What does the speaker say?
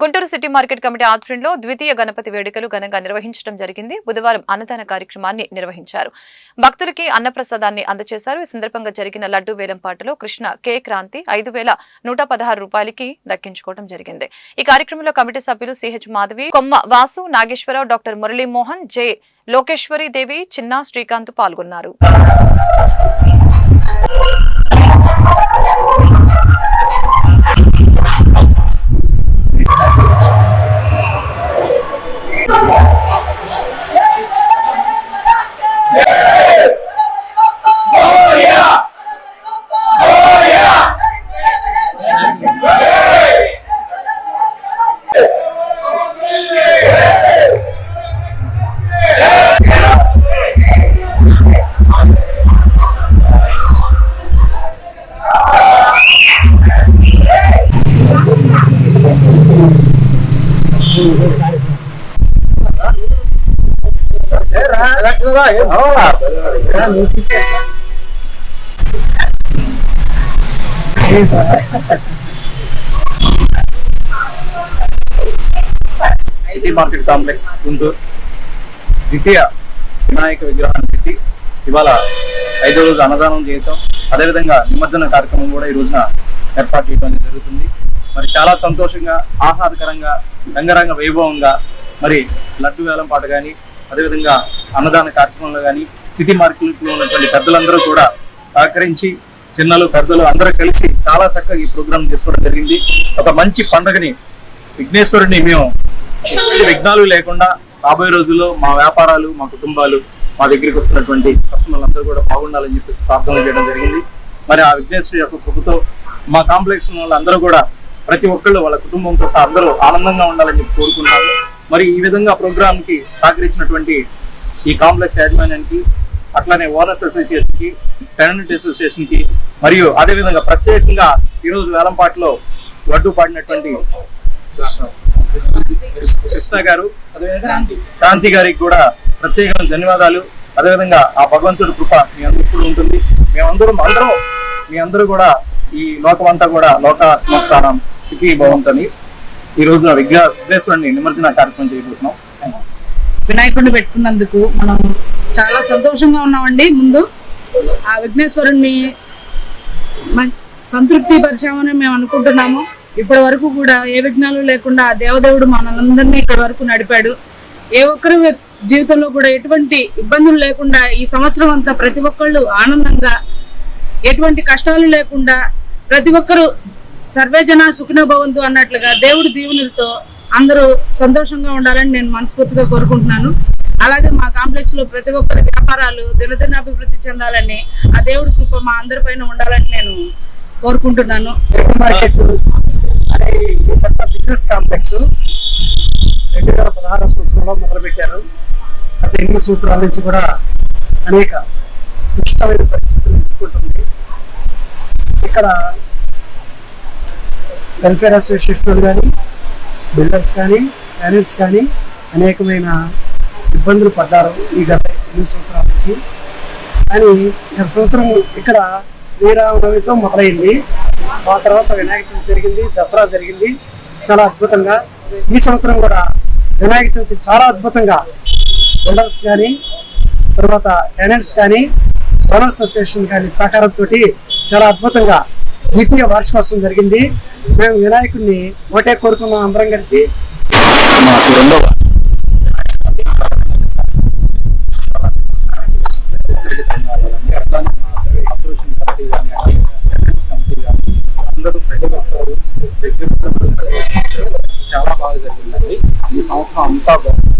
Guntur city market committee ఆధ్వర్యంలో ద్వితీయ గణపతి వేడుకలు ఘనంగా నిర్వహించడం జరిగింది. బుధవారం అన్నదాన కార్యక్రమాన్ని నిర్వహించారు. భక్తులకి అన్నప్రసాదాన్ని అందజేశారు ఈ సందర్భంగా జరిగిన లడ్డు వేలం పాటలో కృష్ణ కే క్రాంతి ఐదు వేల నూట పదహారు రూపాయలకి దక్కించుకోవడం జరిగింది. ఈ కార్యక్రమంలో కమిటీ సభ్యులు CH Madhavi Komma Vasu Nageswara Rao doctor Murali Mohan J Lokeswari Devi Chinna Srikanth పాల్గొన్నారు. IT market complex Guntur. ద్వితీయ వినాయక విగ్రహాన్ని పెట్టి ఇవాళ ఐదో రోజు అన్నదానం చేసాం అదేవిధంగా నిమజ్జన కార్యక్రమం కూడా ఈ రోజున ఏర్పాటు చేయడం జరుగుతుంది. మరి చాలా సంతోషంగా ఆహ్లాదకరంగా రంగరంగ వైభవంగా మరి లడ్డు వేలం పాట కానీ అదేవిధంగా అన్నదాన కార్యక్రమంలో కానీ సిటీ మార్కెట్లో ఉన్నటువంటి పెద్దలందరూ కూడా సహకరించి చిన్నలు పెద్దలు అందరూ కలిసి చాలా చక్కగా ఈ ప్రోగ్రాం చేసుకోవడం జరిగింది. ఒక మంచి పండుగని విఘ్నేశ్వరుడిని మేము విఘ్నాలు లేకుండా రాబోయే రోజుల్లో మా వ్యాపారాలు మా కుటుంబాలు మా దగ్గరికి వస్తున్నటువంటి కస్టమర్లు అందరూ కూడా బాగుండాలని చెప్పేసి ప్రార్థన చేయడం జరిగింది. మరి ఆ విఘ్నేశ్వరి యొక్క కృపతో మా కాంప్లెక్స్ ఉన్న వాళ్ళందరూ కూడా ప్రతి ఒక్కళ్ళు వాళ్ళ కుటుంబంతో సహా అందరూ ఆనందంగా ఉండాలని చెప్పి కోరుకుంటున్నాము. మరి ఈ విధంగా ప్రోగ్రామ్కి సహకరించినటువంటి ఈ కాంప్లెక్స్ యాజమాన్యానికి అట్లానే ఓనర్స్ అసోసియేషన్కి టెనెంట్ అసోసియేషన్కి మరియు అదే విధంగా ప్రత్యేకంగా ఈరోజు వేలంపాట్లో వడ్డు పాడినటువంటి కృష్ణ గారు అదేవిధంగా క్రాంతి గారికి కూడా ప్రత్యేకమైన ధన్యవాదాలు. అదేవిధంగా ఆ భగవంతుడి కృప మీ అందరూ ఉంటుంది. మేమందరం అందరం మీ అందరూ కూడా ఈ లోకమంతా కూడా లోక సంస్థానం సుఖీ భవంతని ఈ రోజు విఘ్న విఘ్నేశ్వరుని నిమజ్జన కార్యక్రమం చేయబోతున్నాం. వినాయకుడిని పెట్టుకున్నందుకు మనం చాలా సంతోషంగా ఉన్నామండి. ముందు ఆ విఘ్నేశ్వరుణ్ణి సంతృప్తి పరిచామని మేము అనుకుంటున్నాము. ఇప్పటి వరకు కూడా ఏ విఘ్నాలు లేకుండా ఆ దేవదేవుడు మనందరినీ ఇక్కడి వరకు నడిపాడు. ఏ ఒక్కరి జీవితంలో కూడా ఎటువంటి ఇబ్బందులు లేకుండా ఈ సంవత్సరం అంతా ప్రతి ఒక్కళ్ళు ఆనందంగా ఎటువంటి కష్టాలు లేకుండా ప్రతి ఒక్కరు సర్వేజన సుఖిన భవంతు అన్నట్లుగా దేవుడి దీవునిలతో అందరూ సంతోషంగా ఉండాలని నేను మనస్ఫూర్తిగా కోరుకుంటున్నాను. అలాగే మా కాంప్లెక్స్లో ప్రతి ఒక్కరి వ్యాపారాలు దినదిన అభివృద్ధి చెందాలని ఆ దేవుడి కృప మా అందరిపైన ఉండాలని నేను కోరుకుంటున్నాను. బిజినెస్ కాంప్లెక్స్ రెండు వేల పదహారు సంవత్సరంలో మొదలుపెట్టారు. గత ఎనిమిది సంవత్సరాల నుంచి కూడా అనేక క్లిష్టమైన పరిస్థితులు ఎదుర్కొంటుంది. ఇక్కడ వెల్ఫేర్ అసోసియేషన్ కానీ బిల్డర్స్ కానీ ప్యానెల్స్ కానీ అనేకమైన ఇబ్బందులు పడ్డారు ఈ గత ఎనిమిది సంవత్సరాల నుంచి. కానీ గత సంవత్సరం ఇక్కడ శ్రీరామనవమితో మొదలైంది. ఆ తర్వాత వినాయక చవితి జరిగింది దసరా జరిగింది. చాలా అద్భుతంగా. ఈ సంవత్సరం కూడా వినాయక చవితి చాలా అద్భుతంగా. బిల్డర్స్ కానీ తర్వాత టెనెంట్స్ కానీ ఓనర్స్ అసోసియేషన్ కానీ సహకారంతో చాలా అద్భుతంగా ద్వితీయ వార్షికోత్సవం జరిగింది. మేము వినాయకుడిని ఒకటే కోరుకున్నాం అందరం కలిసి. మాకు రెండవ అందరూ చాలా బాగా జరిగిందండి. ఈ సంవత్సరం అంతా బాగుంది.